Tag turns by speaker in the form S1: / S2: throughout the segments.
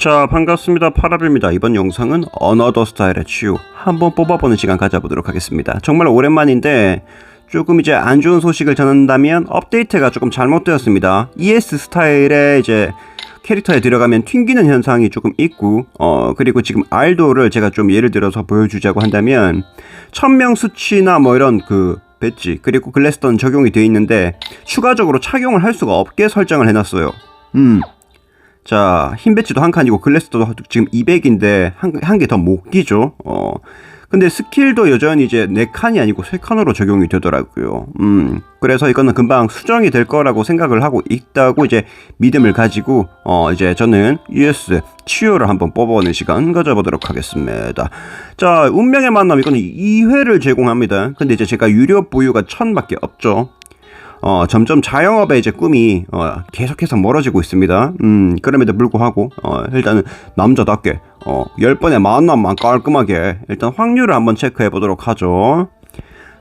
S1: 자 반갑습니다. 파라비입니다. 이번 영상은 어너더 스타일의 치유 한번 뽑아보는 시간 가져보도록 하겠습니다. 정말 오랜만인데 조금 이제 안 좋은 소식을 전한다면 업데이트가 조금 잘못되었습니다. ES 스타일의 이제 캐릭터에 들어가면 튕기는 현상이 조금 있고 어 그리고 지금 알도를 제가 좀 예를 들어서 보여주자고 한다면 천명 수치나 뭐 이런 그 배지 그리고 글래스던 적용이 되어 있는데 추가적으로 착용을 할 수가 없게 설정을 해놨어요. 음 자, 흰 배치도 한 칸이고 글래스도 지금 200인데 한한개 더 못 끼죠. 어. 근데 스킬도 여전히 이제 네 칸이 아니고 세 칸으로 적용이 되더라고요. 음. 그래서 이거는 금방 수정이 될 거라고 생각을 하고 있다고 이제 믿음을 가지고 어 이제 저는 US 치유를 한번 뽑아보는 시간 가져보도록 하겠습니다. 자, 운명의 만남 이거는 2회를 제공합니다. 근데 이제 제가 유료 보유가 1000밖에 없죠. 어, 점점 자영업의 이제 꿈이 어, 계속해서 멀어지고 있습니다. 음, 그럼에도 불구하고 어, 일단은 남자답게 어, 10번의 만남만 깔끔하게 일단 확률을 한번 체크해 보도록 하죠.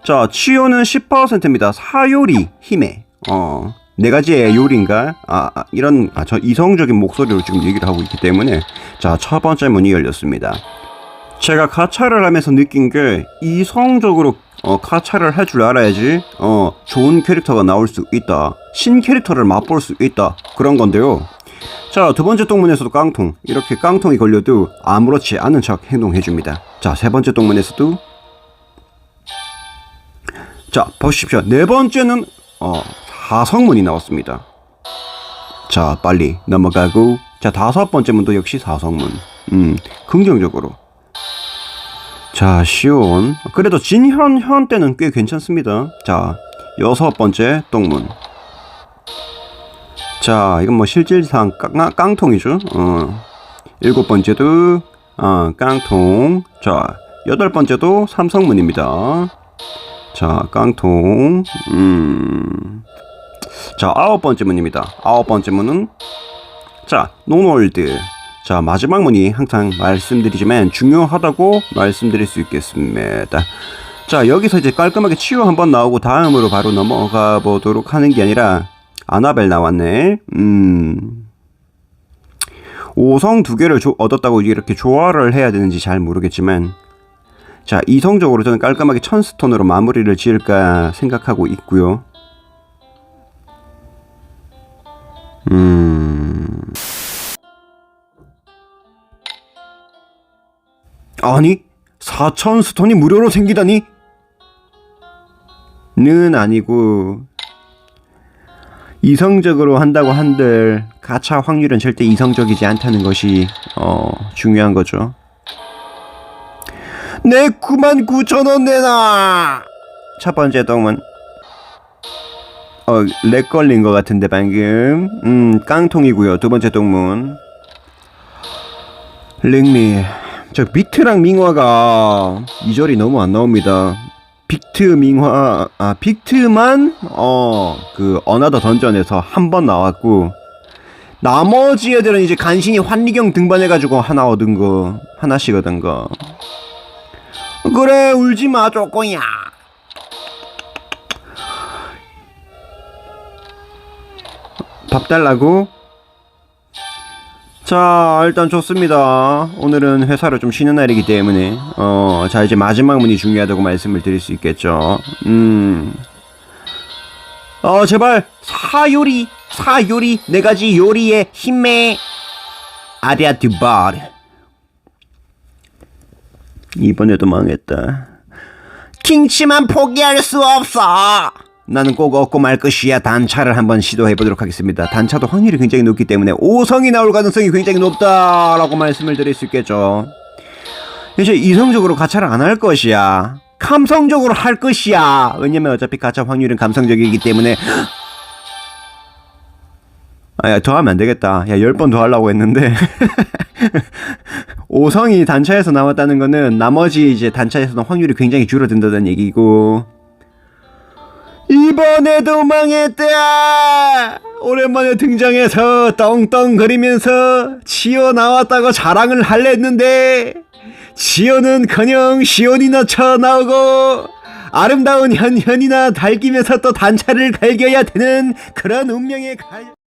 S1: 자, 치유는 10%입니다. 사요리 힘에 어, 네 가지의 요리인가? 아, 아, 이런 아, 저 이성적인 목소리로 지금 얘기를 하고 있기 때문에 자, 첫 번째 문이 열렸습니다. 제가 가차를 하면서 느낀 게 이성적으로 어, 가차를 할 줄 알아야지 어, 좋은 캐릭터가 나올 수 있다. 신 캐릭터를 맛볼 수 있다. 그런 건데요. 자, 두 번째 동문에서도 깡통. 이렇게 깡통이 걸려도 아무렇지 않은 척 행동해줍니다. 자, 세 번째 동문에서도 자, 보십시오. 네 번째는 어, 사성문이 나왔습니다. 자, 빨리 넘어가고 자, 다섯 번째 문도 역시 사성문. 음, 긍정적으로. 자, 시온. 그래도 진현 현 때는 꽤 괜찮습니다. 자, 여섯 번째 똥문. 자, 이건 뭐 실질상 깡, 깡통이죠. 어. 일곱 번째도 어, 깡통. 자, 여덟 번째도 삼성문입니다. 자, 깡통. 음. 자, 아홉 번째 문입니다. 아홉 번째 문은 자, 노놀드. 자, 마지막 문이 항상 말씀드리지만 중요하다고 말씀드릴 수 있겠습니다. 자, 여기서 이제 깔끔하게 치유 한번 나오고 다음으로 바로 넘어가 보도록 하는 게 아니라 아나벨 나왔네. 음. 5성 두 개를 조- 얻었다고 이렇게 조화를 해야 되는지 잘 모르겠지만 자, 이성적으로 저는 깔끔하게 천스톤으로 마무리를 지을까 생각하고 있고요. 음. 아니, 4천 스톤이 무료로 생기다니? 는 아니고 이성적으로 한다고 한들 가차 확률은 절대 이성적이지 않다는 것이 어 중요한 거죠. 내 9만 9천 원 내놔. 첫 번째 동은 어 렉 걸린 것 같은데 방금 음 깡통이고요. 두 번째 동문 링리 저 빅트랑 밍화가 이절이 너무 안 나옵니다. 빅트 밍화 아 빅트만 어그 어나더 던전에서 한 번 나왔고 나머지 애들은 이제 간신히 환리경 등반해가지고 하나 얻은 거 하나씩 얻은 거. 그래 울지 마 조꼬야. 밥 달라고 자, 일단 좋습니다. 오늘은 회사를 좀 쉬는 날이기 때문에, 어, 자, 이제 마지막 문이 중요하다고 말씀을 드릴 수 있겠죠. 음. 어, 제발, 사요리, 사요리, 네 가지 요리의 힘에, 아리아투바르. 이번에도 망했다. 킹치만 포기할 수 없어! 나는 꼭 얻고 말 것이야 단차를 한번 시도해 보도록 하겠습니다. 단차도 확률이 굉장히 높기 때문에 5성이 나올 가능성이 굉장히 높다라고 말씀을 드릴 수 있겠죠. 이제 이성적으로 가차를 안 할 것이야. 감성적으로 할 것이야. 왜냐면 어차피 가차 확률은 감성적이기 때문에 아 야 더 하면 안 되겠다. 야 10번 더 하려고 했는데 5성이 단차에서 나왔다는 거는 나머지 이제 단차에서는 확률이 굉장히 줄어든다는 얘기고 이번에도 망했다. 오랜만에 등장해서 떵떵거리면서 치어 나왔다고 자랑을 할랬는데 치어는 커녕 시온이나 쳐 나오고 아름다운 현현이나 달기면서 또 단차를 갈겨야 되는 그런 운명의 갈...